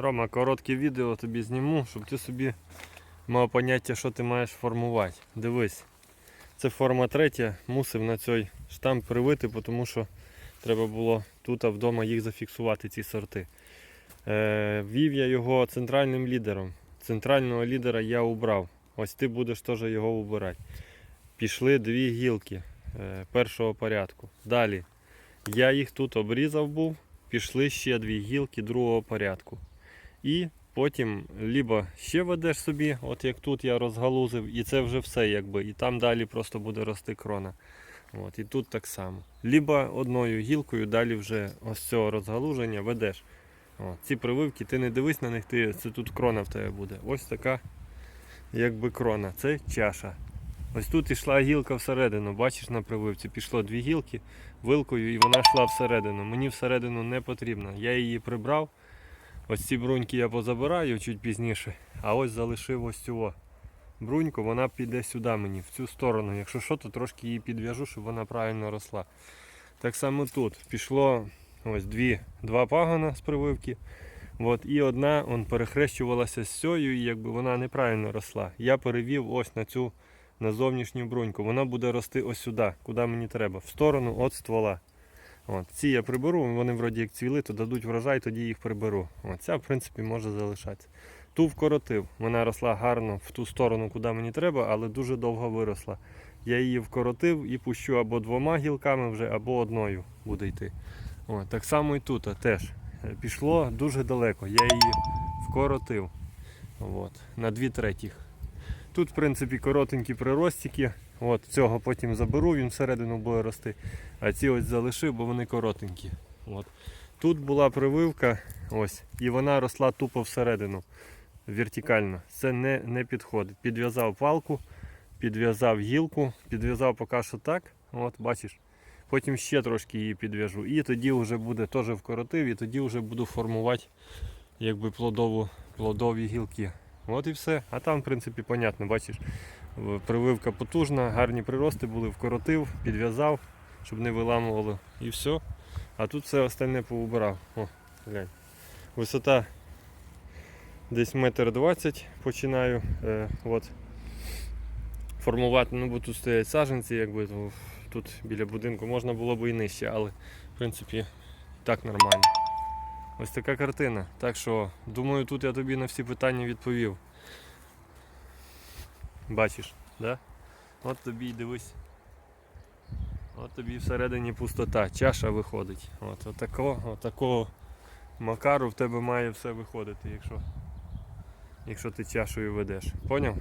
Рома, коротке відео тобі зніму, щоб ти собі мав поняття, що ти маєш формувати. Дивись, це форма третя, мусив на цей штамп привити, тому що треба було тут а вдома їх зафіксувати, ці сорти. Е, вів я його центральним лідером. Центрального лідера я убрав. Ось ти будеш теж його убирати. Пішли дві гілки е, першого порядку. Далі я їх тут обрізав був, пішли ще дві гілки другого порядку. І потім либо ще ведеш собі, от як тут я розгалузив, і це вже все, якби, і там далі просто буде рости крона. От, і тут так само. Либо одною гілкою далі вже ось цього розгалуження ведеш. От, ці прививки, ти не дивись на них, ти, це тут крона в тебе буде. Ось така якби крона. Це чаша. Ось тут ішла гілка всередину, бачиш на прививці, пішло дві гілки вилкою і вона йшла всередину. Мені всередину не потрібно. Я її прибрав. Ось ці бруньки я позабираю чуть пізніше, а ось залишив ось цю бруньку, вона піде сюди мені, в цю сторону. Якщо що, то трошки її підв'яжу, щоб вона правильно росла. Так само тут пішло ось дві, два пагона з прививки. От, і одна он, перехрещувалася з цією, і якби вона неправильно росла. Я перевів ось на цю на зовнішню бруньку. Вона буде рости ось сюди, куди мені треба, в сторону від ствола. От, ці я приберу, вони вроді як цвіли, то дадуть врожай, тоді їх приберу. От, ця, в принципі, може залишатися. Ту вкоротив. Вона росла гарно в ту сторону, куди мені треба, але дуже довго виросла. Я її вкоротив і пущу або двома гілками вже, або одною буде йти. От, так само і тут теж. Е, Пішло дуже далеко. Я її вкоротив. От, на дві третіх. Тут, в принципі, коротенькі приростики. От, цього потім заберу, він всередину буде рости. А ці ось залишив, бо вони коротенькі. От. Тут була прививка, ось, і вона росла тупо всередину. Вертикально. Це не, не підходить. Підв'язав палку, підв'язав гілку, підв'язав поки що так. От, бачиш. Потім ще трошки її підв'яжу. І тоді вже буде теж вкоротив, і тоді вже буду формувати якби плодову, плодові гілки. От і все. А там, в принципі, понятно, бачиш, прививка потужна, гарні прирости були, вкоротив, підв'язав, щоб не виламувало і все. А тут все остальне поубирав. О, глянь. Висота десь метр двадцять починаю. Е, от, формувати, ну бо тут стоять саджанці, якби тут біля будинку можна було б і нижче, але в принципі так нормально. Ось така картина. Так що, думаю, тут я тобі на всі питання відповів. Бачиш, да? От тобі й дивись. От тобі всередині пустота, чаша виходить. От, отакого, отакого макару в тебе має все виходити, якщо, якщо ти чашею ведеш. Поняв?